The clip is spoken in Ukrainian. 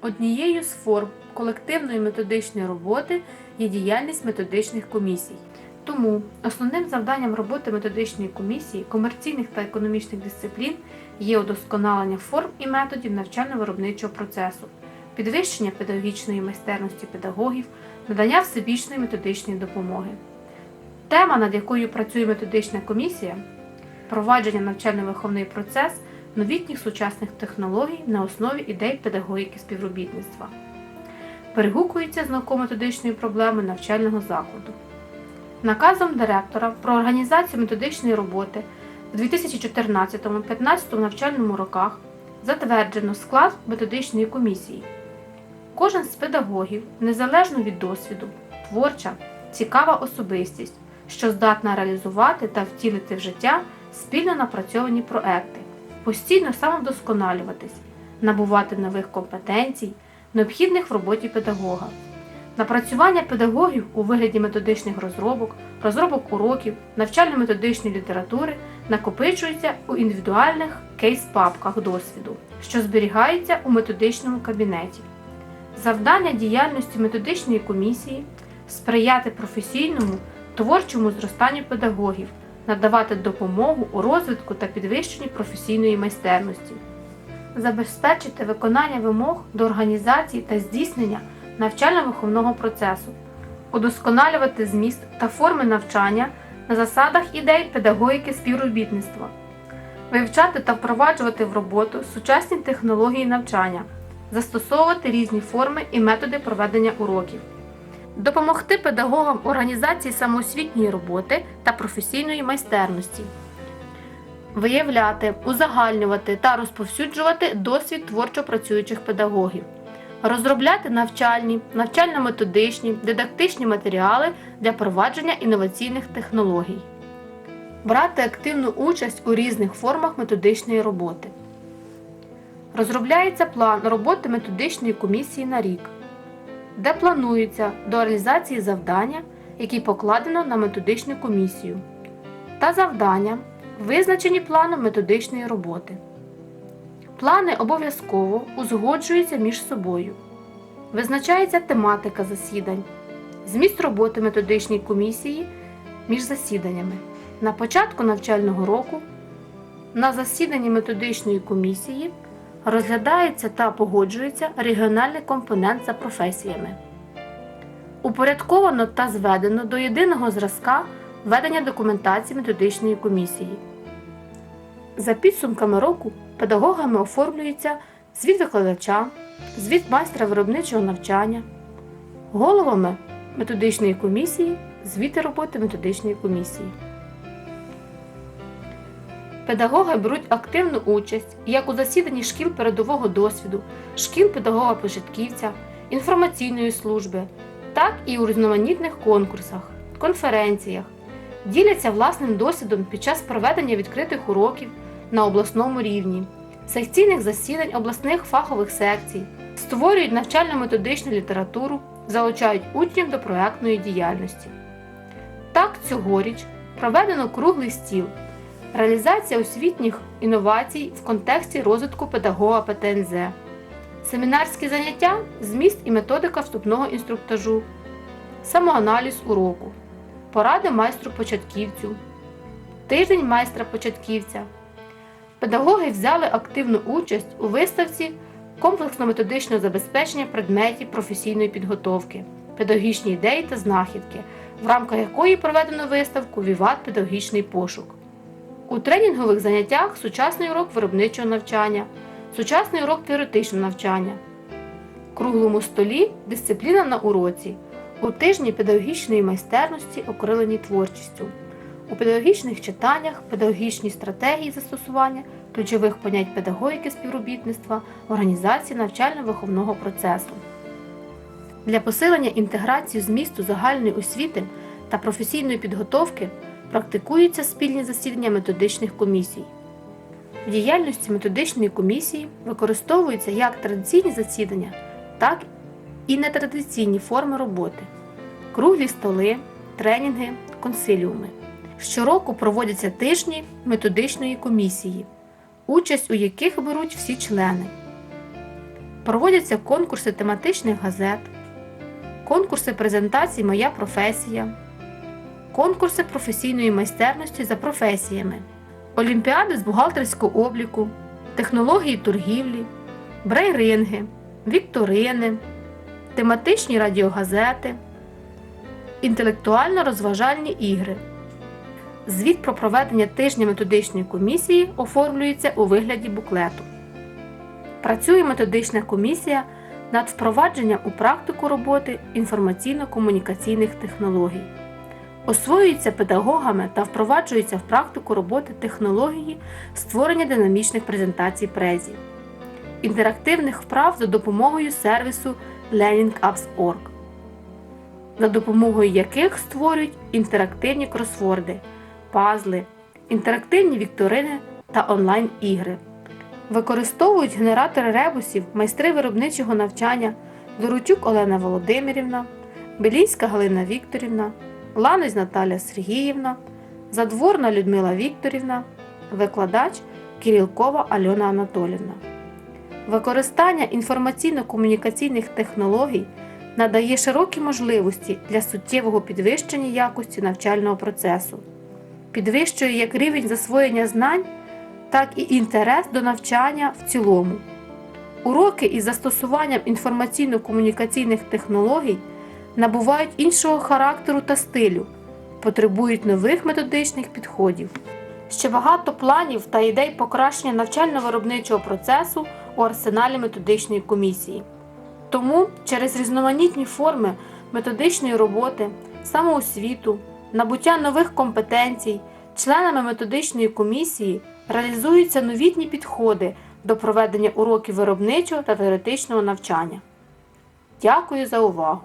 Однією з форм колективної методичної роботи є діяльність методичних комісій. Тому основним завданням роботи методичної комісії комерційних та економічних дисциплін є удосконалення форм і методів навчально-виробничого процесу, підвищення педагогічної майстерності педагогів, надання всебічної методичної допомоги. Тема, над якою працює методична комісія впровадження навчально-виховний процес новітніх сучасних технологій на основі ідей педагогіки співробітництва. Перегукується з науково-методичною проблемою навчального закладу. Наказом директора про організацію методичної роботи в 2014-2015 навчальному роках затверджено склад методичної комісії. Кожен з педагогів, незалежно від досвіду, творча, цікава особистість, що здатна реалізувати та втілити в життя спільно напрацьовані проекти, постійно самовдосконалюватись, набувати нових компетенцій, необхідних в роботі педагога. Напрацювання педагогів у вигляді методичних розробок, розробок уроків, навчально-методичної літератури накопичується у індивідуальних кейс-папках досвіду, що зберігаються у методичному кабінеті. Завдання діяльності методичної комісії сприяти професійному, творчому зростанню педагогів, надавати допомогу у розвитку та підвищенні професійної майстерності, забезпечити виконання вимог до організації та здійснення навчально-виховного процесу, удосконалювати зміст та форми навчання на засадах ідей педагогіки співробітництва, вивчати та впроваджувати в роботу сучасні технології навчання, застосовувати різні форми і методи проведення уроків, допомогти педагогам організації самоосвітньої роботи та професійної майстерності. Виявляти, узагальнювати та розповсюджувати досвід творчо працюючих педагогів, розробляти навчальні, навчально-методичні, дидактичні матеріали для провадження інноваційних технологій, брати активну участь у різних формах методичної роботи. Розробляється план роботи методичної комісії на рік, де планується до реалізації завдання, які покладено на методичну комісію, та завдання, визначені планом методичної роботи. Плани обов'язково узгоджуються між собою. Визначається тематика засідань, зміст роботи методичній комісії між засіданнями. На початку навчального року на засіданні методичної комісії розглядається та погоджується регіональний компонент за професіями. Упорядковано та зведено до єдиного зразка ведення документації методичної комісії. За підсумками року педагогами оформлюється звіт викладача, звіт майстра виробничого навчання, головами методичної комісії, звіти роботи методичної комісії. Педагоги беруть активну участь як у засіданні шкіл передового досвіду, шкіл педагога-початківця, інформаційної служби, так і у різноманітних конкурсах, конференціях, діляться власним досвідом під час проведення відкритих уроків на обласному рівні, секційних засідань обласних фахових секцій, створюють навчально-методичну літературу, залучають учнів до проектної діяльності. Так, цьогоріч проведено круглий стіл. Реалізація освітніх інновацій в контексті розвитку педагога ПТНЗ, семінарські заняття, зміст і методика вступного інструктажу, самоаналіз уроку, поради майстру початківцю, тиждень майстра початківця. Педагоги взяли активну участь у виставці комплексно-методичного забезпечення предметів професійної підготовки, педагогічні ідеї та знахідки, в рамках якої проведено виставку Віват. Педагогічний пошук. У тренінгових заняттях сучасний урок виробничого навчання, сучасний урок теоретичного навчання, круглому столі дисципліна на уроці, у тижні педагогічної майстерності, окрилені творчістю, у педагогічних читаннях, педагогічні стратегії застосування ключових понять педагогіки співробітництва, організації навчально-виховного процесу. Для посилення інтеграції змісту загальної освіти та професійної підготовки практикуються спільні засідання методичних комісій. В діяльності методичної комісії використовуються як традиційні засідання, так і нетрадиційні форми роботи, круглі столи, тренінги, консиліуми. Щороку проводяться тижні методичної комісії, участь у яких беруть всі члени. Проводяться конкурси тематичних газет, конкурси презентацій Моя професія, конкурси професійної майстерності за професіями, олімпіади з бухгалтерського обліку, технології торгівлі, брейринги, вікторини, тематичні радіогазети, інтелектуально-розважальні ігри. Звіт про проведення тижня методичної комісії оформлюється у вигляді буклету. Працює методична комісія над впровадженням у практику роботи інформаційно-комунікаційних технологій. Освоюється педагогами та впроваджується в практику роботи технології створення динамічних презентацій презі, інтерактивних вправ за допомогою сервісу LearningApps.org, за допомогою яких створюють інтерактивні кросворди, пазли, інтерактивні вікторини та онлайн-ігри. Використовують генератори ребусів майстри виробничого навчання Доручук Олена Володимирівна, Белінська Галина Вікторівна, Ланець Наталя Сергіївна, Задворна Людмила Вікторівна, викладач Кирилкова Альона Анатолівна. Використання інформаційно-комунікаційних технологій надає широкі можливості для суттєвого підвищення якості навчального процесу, підвищує як рівень засвоєння знань, так і інтерес до навчання в цілому. Уроки із застосуванням інформаційно-комунікаційних технологій набувають іншого характеру та стилю, потребують нових методичних підходів. Ще багато планів та ідей покращення навчально-виробничого процесу у арсеналі методичної комісії. Тому через різноманітні форми методичної роботи, самоосвіту, набуття нових компетенцій, членами методичної комісії реалізуються новітні підходи до проведення уроків виробничого та теоретичного навчання. Дякую за увагу!